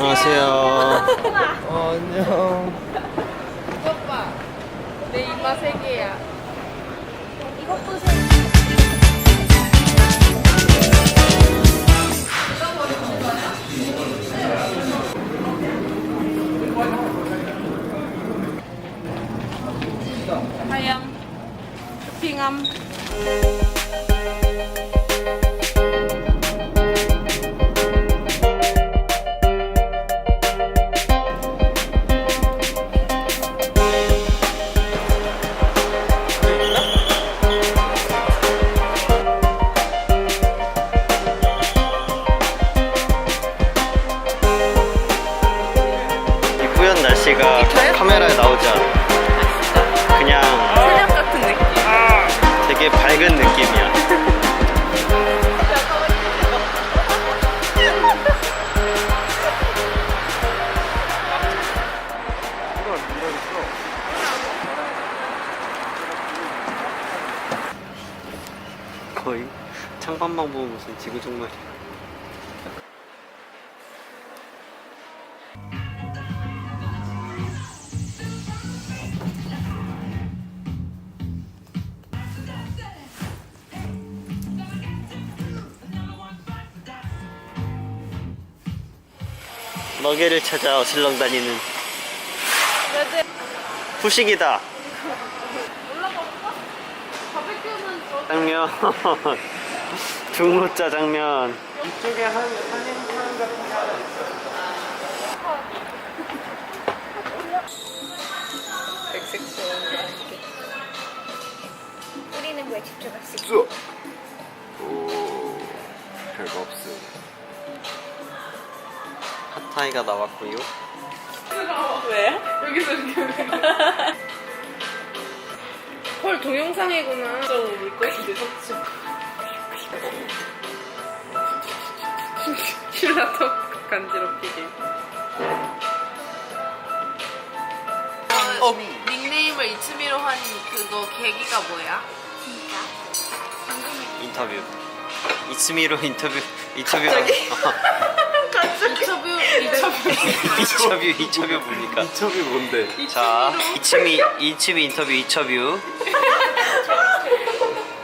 안녕하세요. 어, 안녕. 이것 봐. 내 이마 세 개야. 이것 보세요. 느낌이야. 거의 창반만 보면 무슨 지구 종말이야. 먹이를 찾아 어슬렁 다니는 왜들 후식이다. 올라갈까? 바베큐는 저 장면. 중로 짜 장면. 이쪽에 한, 한인판 같은 게 하나 있어요. 백색 좋은 거. 우리는 왜 직접 할수 있어? 쏘! 오, 별거 없음. 핫타이가 나왔고요. 왜? 여기서 이렇게 왜? 헐 동영상이구나. 저 물고기 섭취. 슈라더 간지럽히게. 어, 닉네임을 이츠미로 한 그거 계기가 뭐야? 인터뷰. 이츠미로 인터뷰. 인터뷰. 인터뷰 인터뷰. 인터뷰 인터뷰 뭡니까? 이첩이 뭔데? 자, 이츠미 이츠미 인터뷰 이처뷰.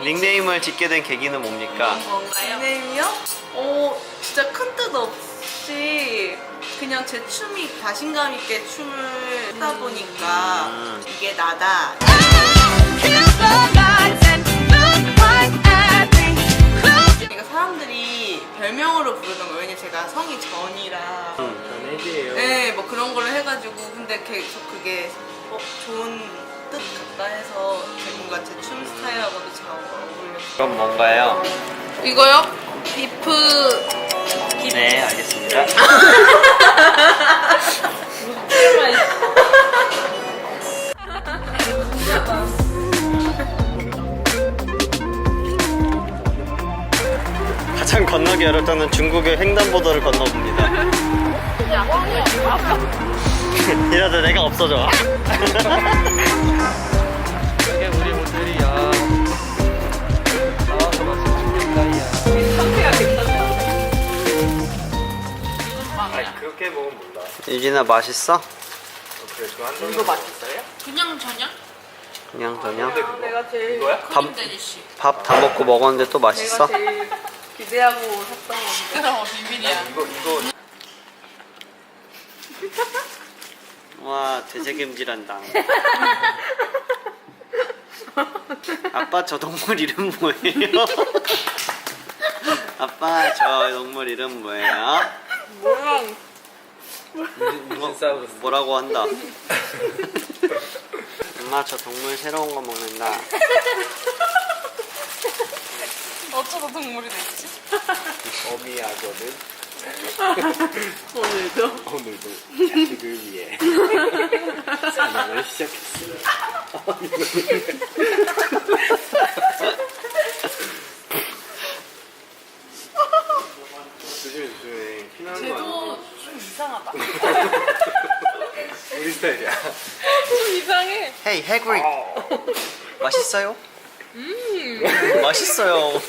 닉네임을 짓게 된 계기는 뭡니까? 뭔가요? 닉네임이요? 어, 진짜 큰 뜻 없이 그냥 제 춤이 자신감 있게 춤을 하다 보니까 음. 이게 나다. 계속 그게 어, 좋은 뜻 같다 해서 뭔가 제 춤 스타일하고도 잘 어울려. 그럼 뭔가요? 이거요? 비프 네, 알겠습니다. 가장 건너기 어렵다는 중국의 횡단보도를 건너봅니다. 이러다 내가 없어져. 이게 우리 모델이야. 나와서 마치 죽겠다이야. 아니, 그렇게 먹으면 몰라. 유진아 맛있어? 그래, 이거 맛있어요? 그냥 저냥? 그냥 그냥 아, 내가 제일 이거야? 밥 데니쉬. 밥다 먹고 먹었는데 또 맛있어? 내가 제일 기대하고 샀던 건데. 그럼 비밀이야. 이거, 이거. 와 되새김질한다. 아빠 저 동물 이름 뭐예요? 아빠 저 동물 이름 뭐예요? 뭐, 사우루스. 뭐라고 한다. 엄마 저 동물 새로운 거 먹는다. 어쩌다 동물이 됐지? 어미 아저는 오늘도 오늘도 자식을 위해 사냥을 시작했습니다. 조심해 조심해 피나는 거 쟤도 좀 이상하다. 우리 스타일이야. 좀 이상해. 헤이 해그리 맛있어요? 음 맛있어요.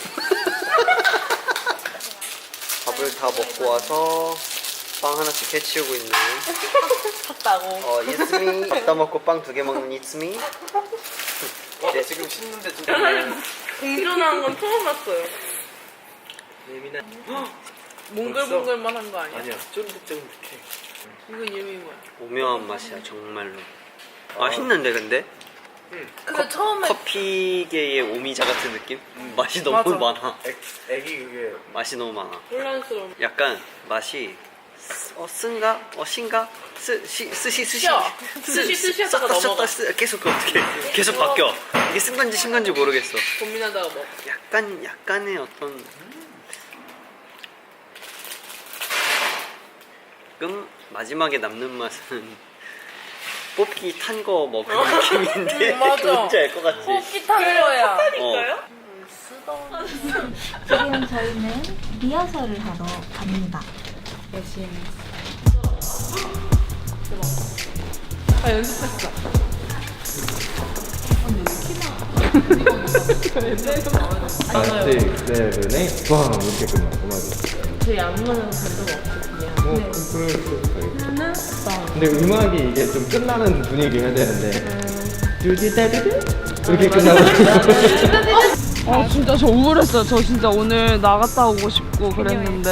밥을 다 먹고 와서 빵 하나씩 해치우고 있는 샀다고. 어 이츠미 밥다 먹고 빵 두 개 먹는 이츠미 어, 지금 씻는데 좀 공존한 건 처음 봤어요. 예민한. 몽글몽글만 한 거 아니야? 아니야, 쫀득쫀득해. 이건 이름이 뭐야? 오묘한 맛이야 정말로 맛있는데 근데 근데 처음에 커피계의 오미자 같은 느낌? 맛이 너무 맞아. 많아 애, 애기 그게 맛이 너무 많아 혼란스러워. 약간 맛이 쓰- 어 쓴가? 어 신가? 쓰, 시, 쓰시 쓰시 쉬어. 쓰시, 쓰시 하다가 썼다, 넘어가. 썼다, 쓰, 계속 어떻게 계속 바뀌어 이게 쓴 건지 신 건지 모르겠어 고민하다가 뭐. 약간 약간의 어떤 끔 마지막에 남는 맛은 뽑기 탄거 먹은 느낌인데 음, 맞아. 뭔지 알 것 같지? 기탄 거야. 어. 지금 저희는 리허설을 하러 갑니다. 아 연습했어. 아, 6, 7, 8, 빵 이렇게 끝나 음악이 저희 안무는 감동 없이 뭐 그럴 수도 있겠다 근데 음악이 이게 좀 끝나는 분위기여야 되는데. 뚜디다디드 이렇게 끝나거든요. 아 진짜 저 우울했어요. 저 진짜 오늘 나갔다 오고 싶고 그랬는데.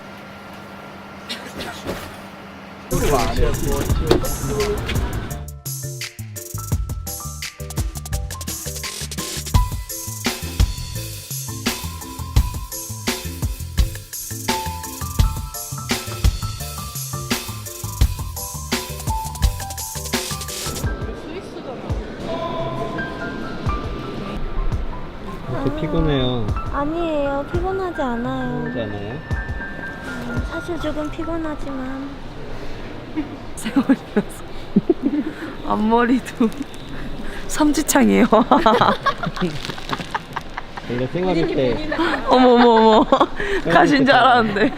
저 피곤해요 아니에요. 피곤하지 않아요. 않아요? 음, 사실 조금 피곤하지만 앞머리도 삼지창이에요. 원래 생활할 때 어머 어머 어머 가신 줄 알았는데.